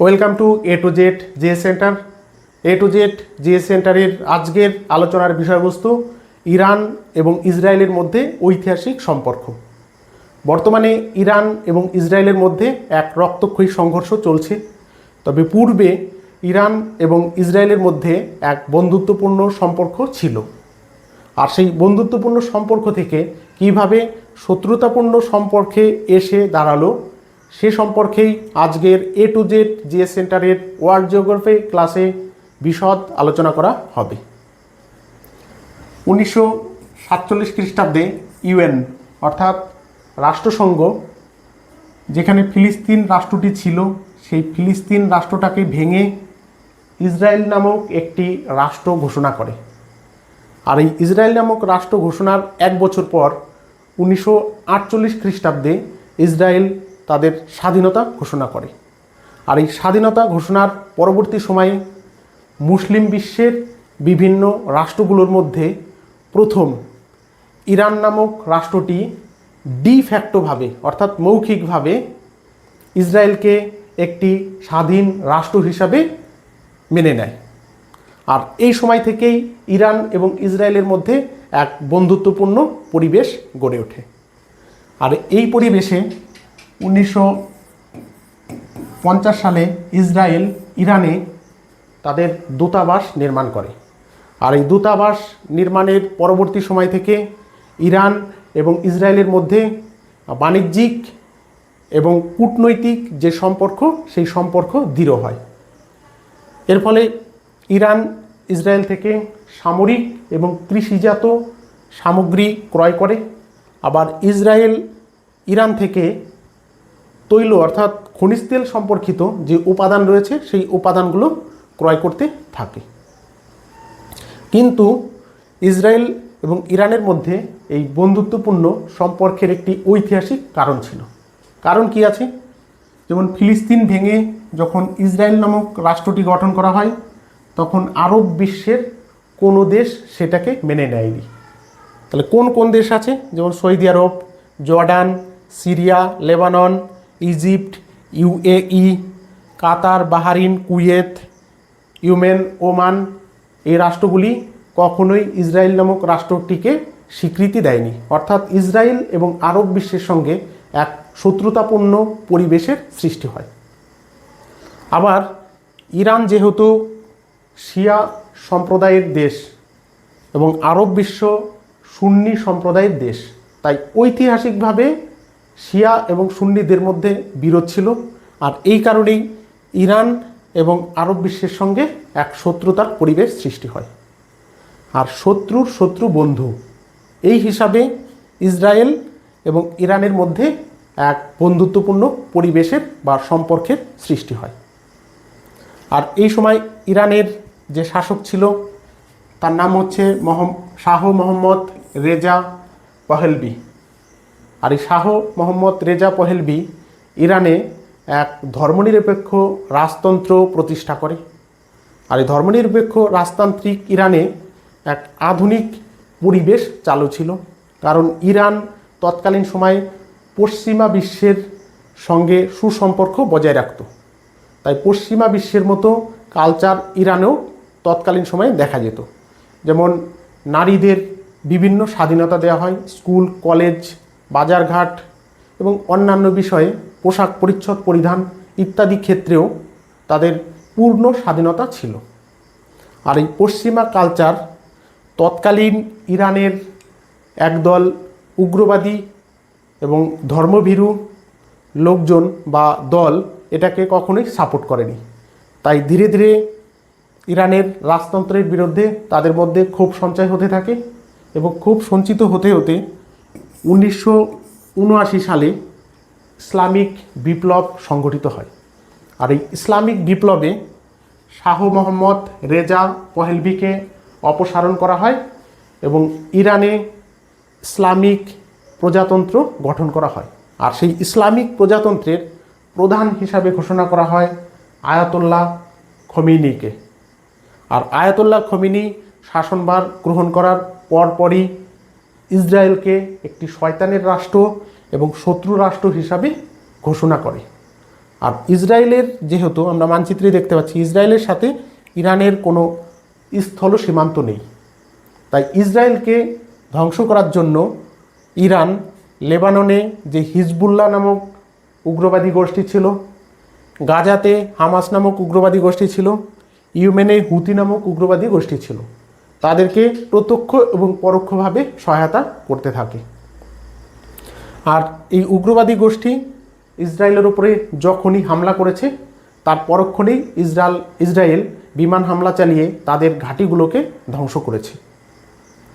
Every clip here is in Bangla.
Welcome to A to Z GS center A to Z GS সেন্টারের আজকের আলোচনার বিষয়বস্তু, ইরান এবং ইসরায়েলের মধ্যে ঐতিহাসিক সম্পর্ক। বর্তমানে ইরান এবং ইসরায়েলের মধ্যে এক রক্তক্ষয়ী সংঘর্ষ চলছে। তবে পূর্বে ইরান এবং ইসরায়েলের মধ্যে এক বন্ধুত্বপূর্ণ সম্পর্ক ছিল। আর সেই বন্ধুত্বপূর্ণ সম্পর্ক থেকে কীভাবে শত্রুতাপূর্ণ সম্পর্কে এসে দাঁড়াল সে সম্পর্কেই আজকের এ টু জেড জিএস সেন্টারের ওয়ার্ল্ড জিওগ্রাফি ক্লাসে বিশদ আলোচনা করা হবে। উনিশশো সাতচল্লিশ খ্রিস্টাব্দে ইউএন, অর্থাৎ রাষ্ট্রসংঘ, যেখানে ফিলিস্তিন রাষ্ট্রটি ছিল, সেই ফিলিস্তিন রাষ্ট্রটাকে ভেঙে ইসরায়েল নামক একটি রাষ্ট্র ঘোষণা করে। আর এই ইসরায়েল নামক রাষ্ট্র ঘোষণার এক বছর পর, উনিশশো আটচল্লিশ খ্রিস্টাব্দে ইসরায়েল তাদের স্বাধীনতা ঘোষণা করে। আর এই স্বাধীনতা ঘোষণার পরবর্তী সময়ে মুসলিম বিশ্বের বিভিন্ন রাষ্ট্রগুলোর মধ্যে প্রথম ইরান নামক রাষ্ট্রটি ডি ফ্যাক্টোভাবে অর্থাৎ মৌখিকভাবে ইসরায়েলকে একটি স্বাধীন রাষ্ট্র হিসাবে মেনে নেয়। আর এই সময় থেকেই ইরান এবং ইসরায়েলের মধ্যে এক বন্ধুত্বপূর্ণ পরিবেশ গড়ে ওঠে। আর এই পরিবেশে উনিশশো পঞ্চাশ সালে ইসরায়েল ইরানে তাদের দূতাবাস নির্মাণ করে। আর এই দূতাবাস নির্মাণের পরবর্তী সময় থেকে ইরান এবং ইসরায়েলের মধ্যে বাণিজ্যিক এবং কূটনৈতিক যে সম্পর্ক, সেই সম্পর্ক দৃঢ় হয়। এর ফলে ইরান ইসরায়েল থেকে সামরিক এবং কৃষিজাত সামগ্রী ক্রয় করে। আবার ইসরায়েল ইরান থেকে তৈল অর্থাৎ খনিজ তেল সম্পর্কিত যে উপাদান রয়েছে, সেই উপাদানগুলো ক্রয় করতে থাকে। কিন্তু ইসরায়েল এবং ইরানের মধ্যে এই বন্ধুত্বপূর্ণ সম্পর্কের একটি ঐতিহাসিক কারণ ছিল। কারণ কি আছে? যেমন ফিলিস্তিন ভেঙে যখন ইসরায়েল নামক রাষ্ট্রটি গঠন করা হয়, তখন আরব বিশ্বের কোনো দেশ সেটাকে মেনে নেয়নি। তাহলে কোন কোন দেশ আছে? যেমন Saudi Arab, Jordan, Syria, Lebanon Egypt, UAE, Qatar, Bahrain, Kuwait Yemen Oman এই রাষ্ট্রগুলি কখনোই ইসরায়েল নামক রাষ্ট্রটিকে স্বীকৃতি দেয়নি। অর্থাৎ ইসরায়েল এবং আরব বিশ্বের সঙ্গে এক শত্রুতাপূর্ণ পরিবেশের সৃষ্টি হয়। আবার ইরান যেহেতু শিয়া সম্প্রদায়ের দেশ এবং আরব বিশ্ব সুন্নি সম্প্রদায়ের দেশ, তাই ঐতিহাসিকভাবে শিয়া এবং সুন্নিদের মধ্যে বিরোধ ছিল। আর এই কারণেই ইরান এবং আরব বিশ্বের সঙ্গে এক শত্রুতার পরিবেশ সৃষ্টি হয়। আর শত্রুর শত্রু বন্ধু। এই হিসাবে ইসরায়েল এবং ইরানের মধ্যে এক বন্ধুত্বপূর্ণ পরিবেশের বা সম্পর্কের সৃষ্টি হয়। আর এই সময় ইরানের যে শাসক ছিল, তার নাম হচ্ছে মহম, শাহ মোহাম্মদ রেজা পহেলবি আর এই শাহ মোহাম্মদ রেজা পহেলবি ইরানে এক ধর্মনিরপেক্ষ রাজতন্ত্র প্রতিষ্ঠা করে। আর এই ধর্মনিরপেক্ষ রাজতান্ত্রিক ইরানে এক আধুনিক পরিবেশ চালু ছিল। কারণ ইরান তৎকালীন সময়ে পশ্চিমা বিশ্বের সঙ্গে সুসম্পর্ক বজায় রাখত। তাই পশ্চিমা বিশ্বের মতো কালচার ইরানেও তৎকালীন সময়ে দেখা যেত। যেমন নারীদের বিভিন্ন স্বাধীনতা দেওয়া হয়, স্কুল, কলেজ বাজারঘাট এবং অন্যান্য বিষয়ে পোশাক পরিচ্ছদ পরিধান ইত্যাদি ক্ষেত্রেও তাদের পূর্ণ স্বাধীনতা ছিল। আর এই পশ্চিমা কালচার তৎকালীন ইরানের একদল উগ্রবাদী এবং ধর্মভীরু লোকজন বা দল এটাকে কখনোই সাপোর্ট করেনি। তাই ধীরে ধীরে ইরানের রাজতন্ত্রের বিরুদ্ধে তাদের মধ্যে ক্ষোভ সঞ্চয় হতে থাকে এবং খুব সঞ্চিত হতে হতে উনিশশো উনআশি সালে ইসলামিক বিপ্লব সংগঠিত হয়। আর এই ইসলামিক বিপ্লবে শাহ মোহাম্মদ রেজা পহেলভিকে অপসারণ করা হয় এবং ইরানে ইসলামিক প্রজাতন্ত্র গঠন করা হয়। আর সেই ইসলামিক প্রজাতন্ত্রের প্রধান হিসাবে ঘোষণা করা হয় আয়াতুল্লাহ খমিনিকে। আর আয়াতুল্লাহ খমিনি শাসনভার গ্রহণ করার পরপরই ইসরায়েলকে একটি শয়তানের রাষ্ট্র এবং শত্রু রাষ্ট্র হিসাবে ঘোষণা করে। আর ইসরায়েলের যেহেতু আমরা মানচিত্রে দেখতে পাচ্ছি, ইসরায়েলের সাথে ইরানের কোনো স্থল সীমান্ত নেই। তাই ইসরায়েলকে ধ্বংস করার জন্য ইরান লেবাননে যে হিজবুল্লাহ নামক উগ্রবাদী গোষ্ঠী ছিল, গাজাতে হামাস নামক উগ্রবাদী গোষ্ঠী ছিল, ইউমেনে হুতি নামক উগ্রবাদী গোষ্ঠী ছিল তাদেরকে প্রত্যক্ষ এবং পরোক্ষভাবে সহায়তা করতে থাকে। আর এই উগ্রবাদী গোষ্ঠী ইসরায়েলের উপরে যখনই হামলা করেছে, তার পরক্ষণেই ইসরায়েল ইসরায়েল বিমান হামলা চালিয়ে তাদের ঘাঁটিগুলোকে ধ্বংস করেছে।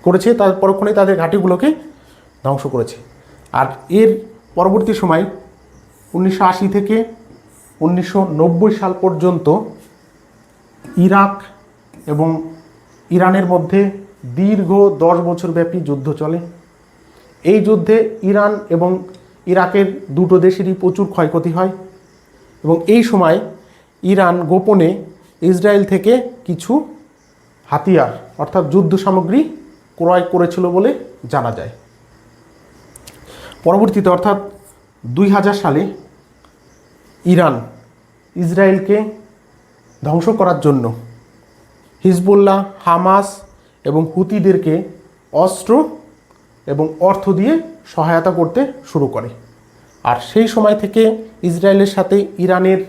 করেছে, তার পরক্ষণেই তাদের ঘাঁটিগুলোকে ধ্বংস করেছে। আর এর পরবর্তী সময় উনিশশো আশি থেকে উনিশশো নব্বই সাল পর্যন্ত ইরাক এবং ইরানের মধ্যে দীর্ঘ দশ বছর ব্যাপী যুদ্ধ চলে। এই যুদ্ধে ইরান এবং ইরাকের দুটো দেশেরই প্রচুর ক্ষয়ক্ষতি হয় এবং এই সময় ইরান গোপনে ইসরায়েল থেকে কিছু হাতিয়ার অর্থাৎ যুদ্ধ সামগ্রী ক্রয় করেছিল বলে জানা যায়। পরবর্তীতে অর্থাৎ দুই হাজার সালে ইরান ইসরায়েলকে ধ্বংস করার জন্য হিজবুল্লাহ, হামাস এবং হুতিদেরকে অস্ত্র এবং অর্থ দিয়ে সহায়তা করতে শুরু করে। আর সেই সময় থেকে ইসরায়েলের সাথে ইরানের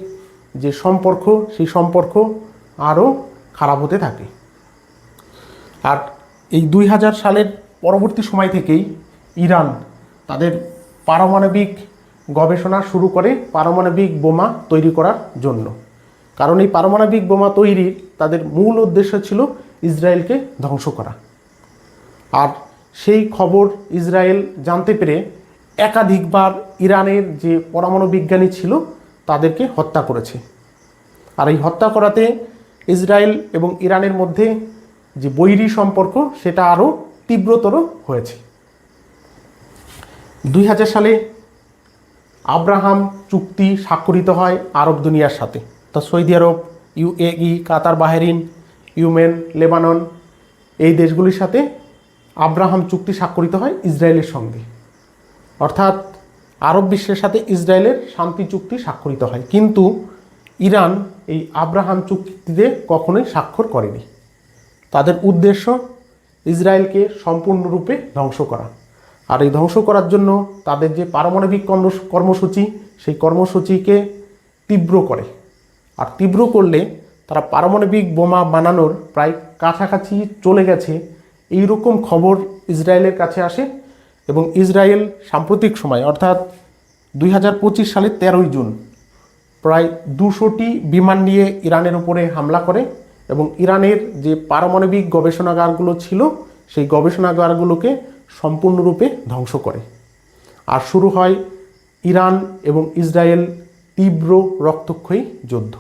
যে সম্পর্ক, সেই সম্পর্ক আরও খারাপ হতে থাকে। আর এই দুই হাজার সালের পরবর্তী সময় থেকেই ইরান তাদের পারমাণবিক গবেষণা শুরু করে পারমাণবিক বোমা তৈরি করার জন্য। কারণ এই পারমাণবিক বোমা তৈরির তাদের মূল উদ্দেশ্য ছিল ইসরায়েলকে ধ্বংস করা। আর সেই খবর ইসরায়েল জানতে পেরে একাধিকবার ইরানের যে পরমাণু বিজ্ঞানী ছিল তাদেরকে হত্যা করেছে। আর এই হত্যা করাতে ইসরায়েল এবং ইরানের মধ্যে যে বৈরী সম্পর্ক, সেটা আরও তীব্রতর হয়েছে। দুই হাজার সালে আব্রাহাম চুক্তি স্বাক্ষরিত হয় আরব দুনিয়ার সাথে। তা Saudi Arab UAE Qatar, Bahrain, Yemen, Lebanon, এই দেশগুলির সাথে আব্রাহাম চুক্তি স্বাক্ষরিত হয় ইসরায়েলের সঙ্গে। অর্থাৎ আরব বিশ্বের সাথে ইসরায়েলের শান্তি চুক্তি স্বাক্ষরিত হয়। কিন্তু ইরান এই আব্রাহাম চুক্তিতে কখনোই স্বাক্ষর করেনি। তাদের উদ্দেশ্য ইসরায়েলকে সম্পূর্ণরূপে ধ্বংস করা। আর এই ধ্বংস করার জন্য তাদের যে পারমাণবিক কর্ম কর্মসূচি, সেই কর্মসূচিকে তীব্র করে। আর তীব্র করলে তারা পারমাণবিক বোমা বানানোর প্রায় কাছাকাছি চলে গেছে। এই রকম খবর ইসরায়েলের কাছে আসে এবং ইসরায়েল সাম্প্রতিক সময়, অর্থাৎ দুই হাজার পঁচিশ সালের তেরোই জুন, প্রায় দুশোটি বিমান নিয়ে ইরানের উপরে হামলা করে এবং ইরানের যে পারমাণবিক গবেষণাগারগুলো ছিল, সেই গবেষণাগারগুলোকে সম্পূর্ণরূপে ধ্বংস করে। আর শুরু হয় ইরান এবং ইসরায়েল তীব্র রক্তক্ষয়ী যুদ্ধ।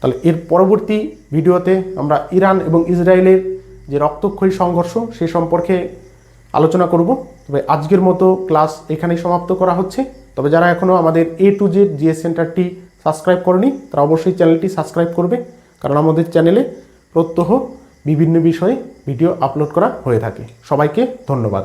তাহলে এর পরবর্তী ভিডিওতে আমরা ইরান এবং ইসরায়েলের যে রক্তক্ষয়ী সংঘর্ষ, সে সম্পর্কে আলোচনা করব। তবে আজকের মতো ক্লাস এখানেই সমাপ্ত করা হচ্ছে। তবে যারা এখনও আমাদের এ টু জেড জিএস সেন্টারটি সাবস্ক্রাইব করেনি, তারা অবশ্যই চ্যানেলটি সাবস্ক্রাইব করবে। কারণ আমাদের চ্যানেলে প্রত্যহ বিভিন্ন বিষয়ে ভিডিও আপলোড করা হয়ে থাকে। সবাইকে ধন্যবাদ।